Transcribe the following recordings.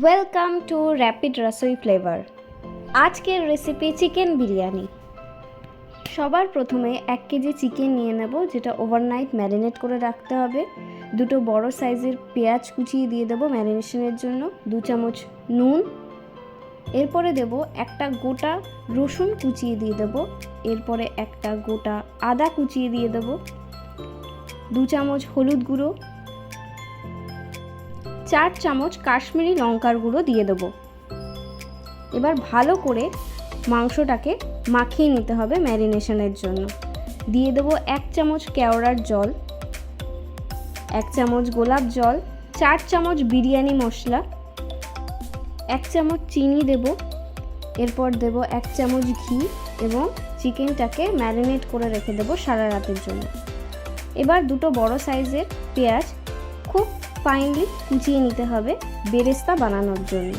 Welcome to rapid Rasoi flavour আজকের recipe chicken biryani. সবার প্রথমে এক কেজি চিকেন নিয়ে নেব, যেটা ওভারনাইট ম্যারিনেট করে রাখতে হবে। দুটো বড় সাইজের পেঁয়াজ কুচিয়ে দিয়ে দেবো ম্যারিনেশনের জন্য, দু চামচ নুন। এরপরে দেব একটা গোটা রসুন কুচিয়ে দিয়ে দেবো। এরপরে একটা গোটা আদা কুচিয়ে দিয়ে দেবো। দু চামচ হলুদ গুঁড়ো। চার চামচ কাশ্মীরি লঙ্কার গুঁড়ো দিয়ে দেবো। এবার ভালো করে মাংসটাকে মাখিয়ে নিতে হবে ম্যারিনেশনের জন্য। দিয়ে দেবো এক চামচ কেওড়ার জল, এক চামচ গোলাপ জল, চার চামচ বিরিয়ানি মশলা, এক চামচ চিনি দেব, এরপর দেব এক চামচ ঘি এবং চিকেনটাকে ম্যারিনেট করে রেখে দেবো সারা রাতের জন্য। এবার দুটো বড় সাইজের পেঁয়াজ খুব ফাইনলি কুচিয়ে নিতে হবে বেরেস্তা বানানোর জন্য।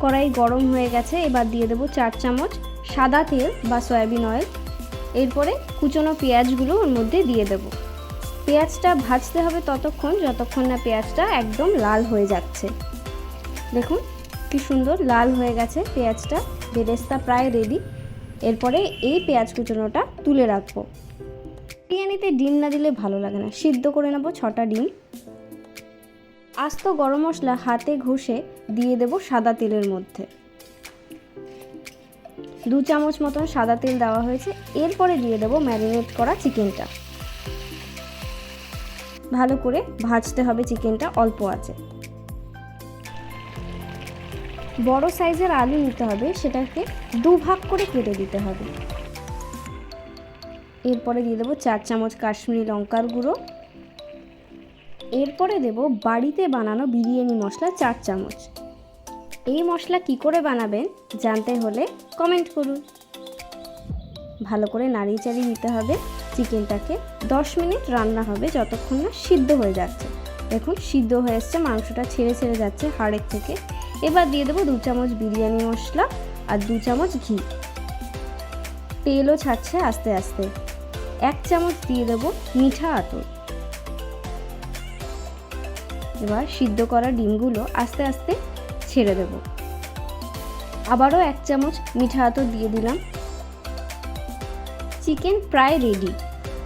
কড়াই গরম হয়ে গেছে, এবার দিয়ে দেবো চার চামচ সাদা তেল বা সয়াবিন অয়েল। এরপরে কুচনো পেঁয়াজগুলো ওর মধ্যে দিয়ে দেব। পেঁয়াজটা ভাজতে হবে ততক্ষণ, যতক্ষণ না পেঁয়াজটা একদম লাল হয়ে যাচ্ছে। দেখুন কি সুন্দর লাল হয়ে গেছে পেঁয়াজটা, বেরেস্তা প্রায় রেডি এরপরে এই পেঁয়াজ কুচনোটা তুলে রাখব। বিরিয়ানিতে ডিম না দিলে ভালো লাগে না। সিদ্ধ করে নেব ছটা ডিম। আস্ত গরম মশলা হাতে ঘষে দিয়ে দেব সাদা তেলের মধ্যে। দু চামচ মতন সাদা তেল দেওয়া হয়েছে। এরপরে দিয়ে দেব ম্যারিনেট করা চিকেনটা। ভালো করে ভাজতে হবে চিকেনটা অল্প আছে। বড় সাইজের আলু নিতে হবে, সেটাকে দু ভাগ করে কেটে দিতে হবে। এরপরে দিয়ে দেবো চার চামচ কাশ্মীরি লঙ্কার গুঁড়ো। এরপরে দেব বাড়িতে বানানো বিরিয়ানি মশলা চার চামচ। এই মশলা কি করে বানাবেন জানতে হলে কমেন্ট করুন। ভালো করে নাড়িয়ে চাড়িয়ে দিতে হবে। চিকেনটাকে দশ মিনিট রান্না হবে যতক্ষণ না সিদ্ধ হয়ে যাচ্ছে। দেখুন, সিদ্ধ হয়ে এসছে, মাংসটা ছেড়ে ছেড়ে যাচ্ছে হাড়ের থেকে। এবার দিয়ে দেবো দু চামচ বিরিয়ানি মশলা আর দু চামচ ঘি। তেলও ছাড়ছে আস্তে আস্তে। এক চামচ দিয়ে দেবো মিঠা আতর। এবার সিদ্ধ করা ডিমগুলো আস্তে আস্তে ছেড়ে দেব। আবারও এক চামচ মিঠা আতর দিয়ে দিলাম। চিকেন প্রায় রেডি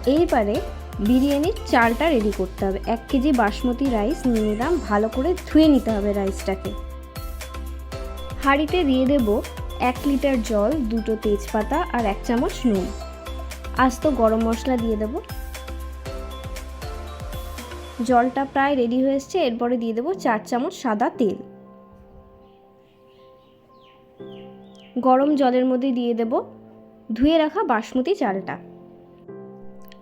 এইবারে বিরিয়ানির চালটা রেডি করতে হবে। এক কেজি বাসমতি রাইস নিয়ে নিলাম। ভালো করে ধুয়ে নিতে হবে রাইসটাকে হাঁড়িতে দিয়ে দেব এক লিটার জল, দুটো তেজপাতা আর এক চামচ নুন। আস্ত গরম মশলা দিয়ে দেব। জলটা প্রায় রেডি হয়ে এসছে, এরপরে দিয়ে দেবো চার চামচ সাদা তেল। গরম জলের মধ্যে দিয়ে দেব ধুয়ে রাখা বাসমতি চালটা।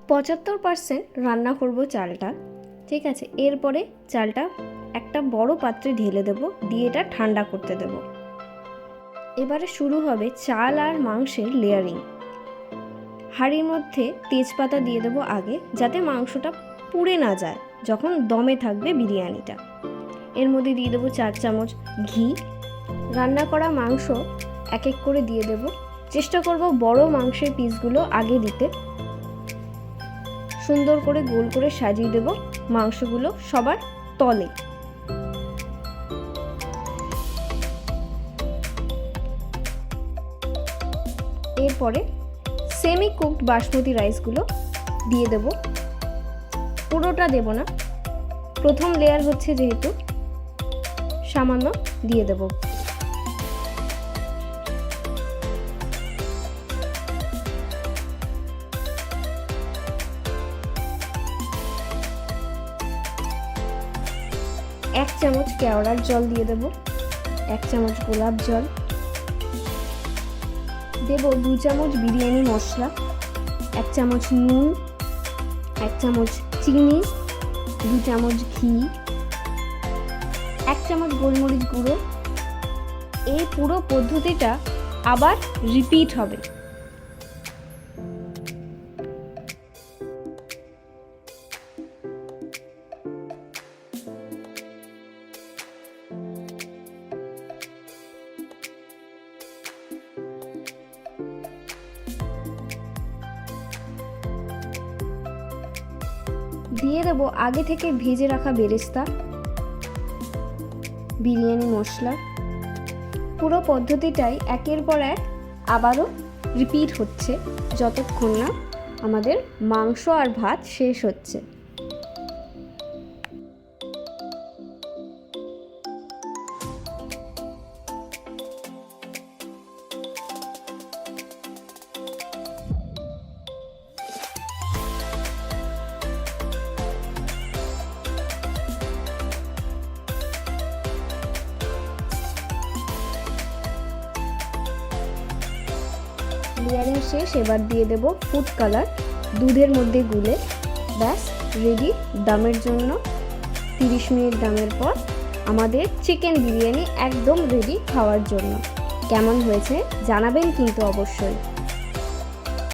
পঁচাত্তর পার্সেন্ট রান্না করব চালটা, ঠিক আছে? এরপরে চালটা একটা বড় পাত্রে ঢেলে দেব, দিয়ে এটা ঠান্ডা করতে দেব। এবারে শুরু হবে চাল আর মাংসের লেয়ারিং। হাঁড়ির মধ্যে তেজপাতা দিয়ে দেবো আগে, যাতে মাংসটা পুড়ে না যায়, যখন দমে থাকবে বিরিয়ানিটা। এর মধ্যে দিয়ে দেবো চার চামচ ঘি। রান্না করা মাংস এক এক করে দিয়ে দেব। চেষ্টা করব বড় মাংসের পিসগুলো আগে দিতে। সুন্দর করে গোল করে সাজিয়ে দেব মাংসগুলো সবার তলে। এরপরে সেমি কুকড বাসমতি রাইসগুলো দিয়ে দেব। পুরোটা দেব না। প্রথম লেয়ার হচ্ছে যেহেতু সামান্য দিয়ে দেব। এক চামচ কেওড়ার জল দিয়ে দেব। এক চামচ গোলাপ জল। দেব দু চামচ বিরিয়ানি মশলা, এক চামচ নুন, এক চামচ চিনি, দু চামচ ঘি, এক চামচ গোলমরিচ গুঁড়ো। এই পুরো পদ্ধতিটা আবার রিপিট হবে। দিয়ে দেব আগে থেকে ভেজে রাখা বেরেস্তা, বিরিয়ানি মশলা। পুরো পদ্ধতিটাই একের পর এক আবারও রিপিট হচ্ছে যতক্ষণ না আমাদের মাংস আর ভাত শেষ হচ্ছে। লেয়ারিং শেষ, এবার দিয়ে দেব ফুড কালার দুধের মধ্যে গুলে, ব্যাস রেডি দামের জন্য তিরিশ মিনিট দামের পর আমাদের চিকেন বিরিয়ানি একদম রেডি খাওয়ার জন্য। কেমন হয়েছে জানাবেন কিন্তু অবশ্যই।